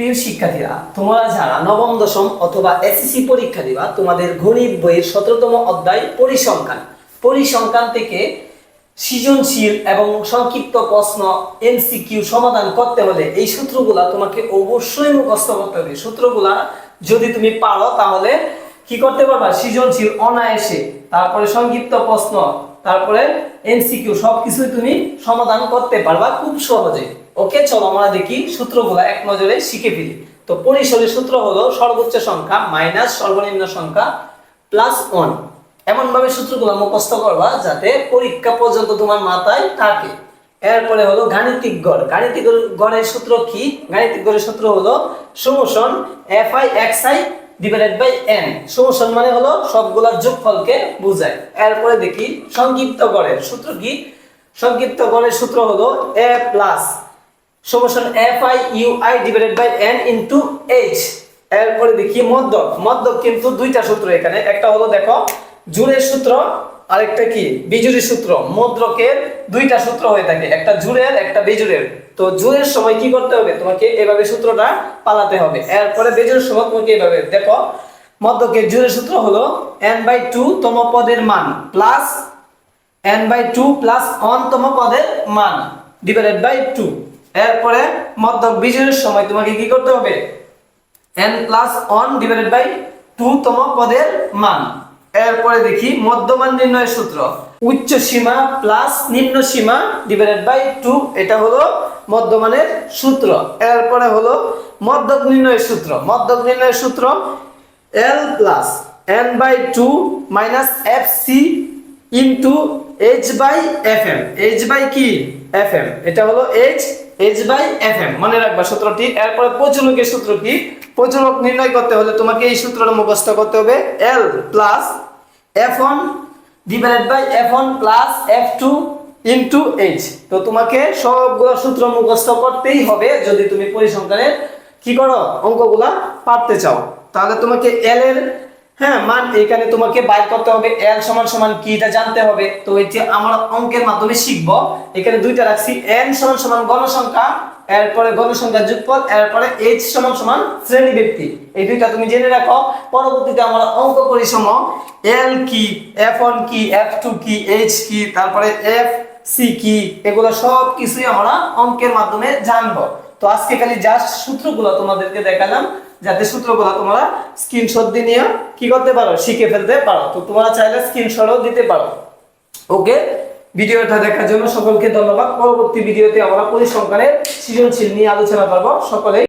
প্রিয় শিক্ষার্থীরা, তোমরা যারা নবম, দশম অথবা এসএসসি পরীক্ষা দিবা, তোমাদের গণিত বইয়ের সতেরোতম অধ্যায় পরিসংখ্যান। পরিসংখ্যান থেকে সৃজনশীল এবং সংক্ষিপ্ত প্রশ্ন এমসিকিউ সমাধান করতে হলে এই সূত্রগুলা তোমাকে অবশ্যই মুখস্থ করতে হবে। সূত্রগুলা যদি তুমি পারো, তাহলে কি করতে পারবা? সৃজনশীল, অনায়াসে। তারপরে সংক্ষিপ্ত প্রশ্ন, তারপরে এমসিকিউ সবকিছুই তুমি সমাধান করতে পারবা খুব সহজে। ওকে চলো আমরা দেখি সূত্রগুলো এক নজরে শিখে ফেলি। তো পরিসরের সূত্র হলো সর্বোচ্চ সংখ্যা মাইনাস সর্বনিম্ন সংখ্যা প্লাস ওয়ান এমন ভাবে সূত্রগুলো মুখস্থ করবা যাতে পরীক্ষা পর্যন্ত তোমার মাথায় থাকে। এরপরে হলো গাণিতিক গড়। গাণিতিক গড়ের সূত্র কি? গাণিতিক গড়ের সূত্র হলো সমোষণ F I X I divided by N সমোষণ মানে হলো সবগুলা যোগফলকে বোঝায়। এরপরে দেখি সংক্ষিপ্ত গড়ের সূত্র কি? সংক্ষিপ্ত গড়ের সূত্র হলো A plus সমোষণ F I U I divided by N into H এরপরে দেখি মদ্যক মদ্যক কিন্তু দুইটা সূত্র এখানে। একটা হলো দেখো জুড়ের সূত্র, আরেকটা কি? বিজুরি সূত্র। মদ্রকের দুইটা সূত্র হয়ে থাকে। একটা জুড়ের, একটা বিজুরের তো জুড়ের সময় কি করতে হবে? তোমাকে এভাবে সূত্রটা পালাতে হবে। এরপরে বেজুরের সময় তোমাকে এভাবে, দেখো মদ্যকের জুড়ের সূত্র হলো এন বাই টু তম পদের মান plus N by two plus অনতম পদের মান ডিভাইডেড বাই টু এরপরে মধ্যক বিজয়ের সময় তোমাকে কি করতে হবে? N plus one divided by two তম পদের মান। এরপরে দেখি মধ্যমান নির্ণয়ের সূত্র। উচ্চ সীমা প্লাস নিম্ন সীমা ডিভাইডেড বাই টু এটা হলো মধ্যমানের সূত্র। এরপরে হলো মধ্যক নির্ণয়ের সূত্র। মধ্যক নির্ণয়ের সূত্র L plus N by two minus F C into H by F M H by কি? এফ এম এটা হলো H H by F M মনে রাখবা সূত্রটি। এরপরে প্রচুরকের সূত্র কি প্রচুরক নির্ণয় করতে হলে তোমাকে এই সূত্রটা মুখস্থ করতে হবে। L plus F one divided by F one plus F two into H তো তোমাকে সবগুলো সূত্র মুখস্থ করতেই হবে যদি তুমি পরিসংখ্যানের কি করো, অঙ্কগুলা পারতে চাও। তাহলে তোমাকে এল এর হ্যাঁ মান, এখানে তোমাকে বাইর করতে হবে এল সমান সমান কি এটা জানতে হবে। তো এই যে আমরা অঙ্কের মাধ্যমে শিখব। এখানে দুইটা রাখছি। এন সমান সমান গণসংখ্যা এরপরে গণসংখ্যা যুগফল এরপরে এইচ সমান সমান শ্রেণি ব্যক্তি এই দুইটা তুমি জেনে রাখো। পরবর্তীতে আমরা অঙ্ক করি সম এল কি এফ ওয়ান কি এফ টু কি এইচ কি, তারপরে এফ সি কি এগুলো সব কিছুই আমরা অঙ্কের মাধ্যমে জানব। তো আজকে খালি জাস্ট সূত্রগুলো তোমাদেরকে দেখালাম, যাতে সূত্রগুলো তোমরা স্ক্রিনশট দিয়ে নিয়ে কি করতে পারো, শিখে ফেলতে পারো। তো তোমরা চাইলে স্ক্রিনশটও দিতে পারো। ওকে? ভিডিওটা দেখার জন্য সকলকে ধন্যবাদ। পরবর্তী ভিডিওতে আমরা পরিসংখ্যানের সৃজনশীল নিয়ে আলোচনা করব। সকলেই